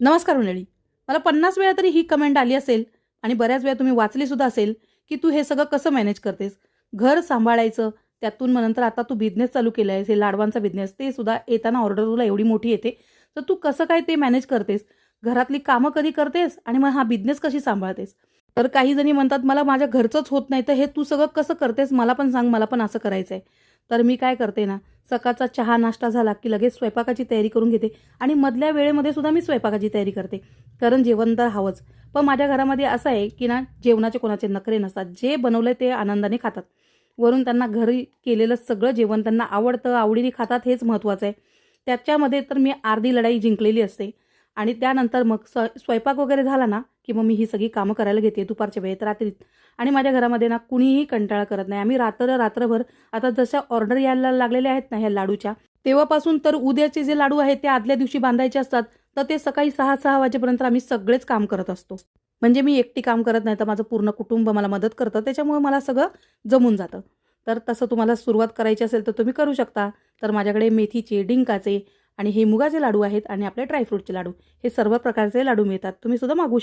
नमस्कार मंडळी. मला पन्नास वेळा तरी ही कमेंट आली असेल आणि बऱ्याच वेळा तुम्ही वाचलीसुद्धा असेल की तू हे सगळं कसं मॅनेज करतेस? घर सांभाळायचं त्यातून मग नंतर आता तू बिझनेस चालू केला आहेस हे लाडवांचा बिझनेस ते सुद्धा येताना ऑर्डर तुला एवढी मोठी येते. तर तू कसं काय ते मॅनेज करतेस? घरातली कामं कधी करतेस आणि मग हा बिझनेस कशी सांभाळतेस? तर काही जणी म्हणतात मला माझ्या घरचंच होत नाही तर हे तू सगळं कसं करतेस? मला पण सांग मला पण असं करायचं आहे तर मी काय करते ना सकाळचा चहा नाश्ता झाला की लगेच स्वयंपाकाची तयारी करून घेते आणि मधल्या वेळेमध्ये सुद्धा मी स्वयंपाकाची तयारी करते. कारण जेवण तर हवंच. पण माझ्या घरामध्ये असं आहे की ना जेवणाचे कोणाचे नखरे नसतात. जे बनवलं ते आनंदाने खातात. वरून त्यांना घरी केलेलं सगळं जेवण त्यांना आवडतं आवडीने खातात हेच महत्त्वाचं आहे. त्याच्यामध्ये तर मी अर्धी लढाई जिंकलेली असते. आणि त्यानंतर मग स्व स्वयंपाक वगैरे झाला ना की मग मी ही सगळी कामं करायला घेते दुपारच्या वेळेत रात्रीत आणि माझ्या घरामध्ये ना कुणीही कंटाळा करत नाही. आम्ही रात्र रात्रभर आता जशा ऑर्डर यायला लागलेल्या आहेत ना ह्या लाडूच्या तेव्हापासून तर उद्याचे जे लाडू आहेत ते आदल्या दिवशी बांधायचे असतात. तर ते सकाळी सहा सहा वाजेपर्यंत आम्ही सगळेच काम करत असतो. म्हणजे मी एकटी काम करत नाही तर माझं पूर्ण कुटुंब मला मदत करतं. त्याच्यामुळे मला सगळं जमून जातं. तर तसं तुम्हाला सुरुवात करायची असेल तर तुम्ही करू शकता. तर माझ्याकडे मेथीचे डिंकाचे आणि हे मुगाचे लाडू आहेत आणि आपले ड्रायफ्रूटचे लाडू हे सर्व प्रकारचे लाडू मिळतात. तुम्ही सुद्धा मागू शकता.